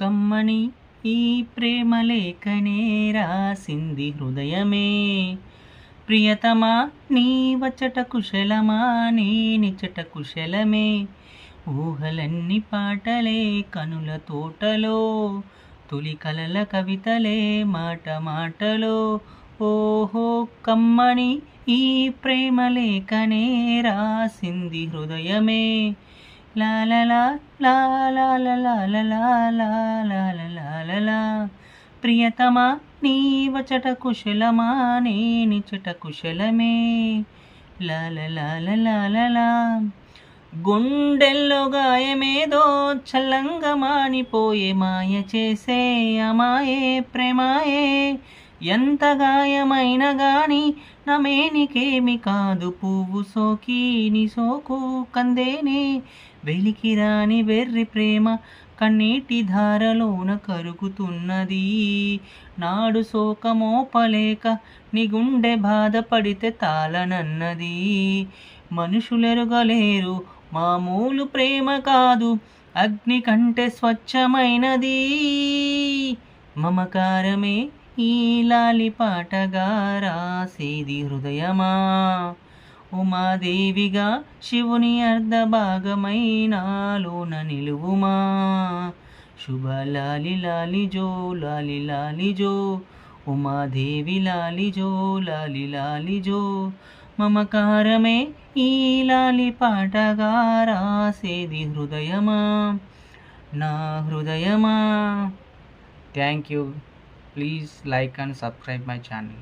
కమ్మని ఈ ప్రేమ లేఖనే రాసింది హృదయమే. ప్రియతమా నీ వచ్చట కుశలమా నీ నిచ్చట కుశలమే. ఊహలన్నీ పాటలే కనుల తోటలో తొలి కలల కవితలే మాట మాటలో. ఓహో కమ్మని ఈ ప్రేమ లేఖనే రాసింది హృదయమే. లాలలా ప్రియతమా నీ వచట కుశలమా నీ నిచట కుశలమే లాలలా గుండెల్లో గాయమేదో చల్లంగా మానిపోయే మాయ చేసే అమాయే ప్రేమాయే ఎంత గాయమైన గాని నమేనికేమి కాదు పువ్వు సోకి నీ సోకు కందేనే. వెలికిరాని వెర్రి ప్రేమ కన్నీటి ధారలోన కరుగుతున్నది. నాడు శోకమోపలేక నీ గుండె బాధపడితే తాళనన్నది. మనుషులెరుగలేరు మామూలు ప్రేమ కాదు అగ్ని కంటే స్వచ్ఛమైనది. మమకారమే ఈ లాలి పాటగా రాసేది హృదయమా? ఉమాదేవిగా శివుని అర్ధ భాగమైనాలోన నిలువుమా? శుభ లాలి లాలి జో లాలి లాలి జో ఉమాదేవి లాలిజో లాలి లాలిజో మమకారమే ఈ లాలి పాటగా రాసేది హృదయమా? నా హృదయమా? Thank you. please like and subscribe my channel.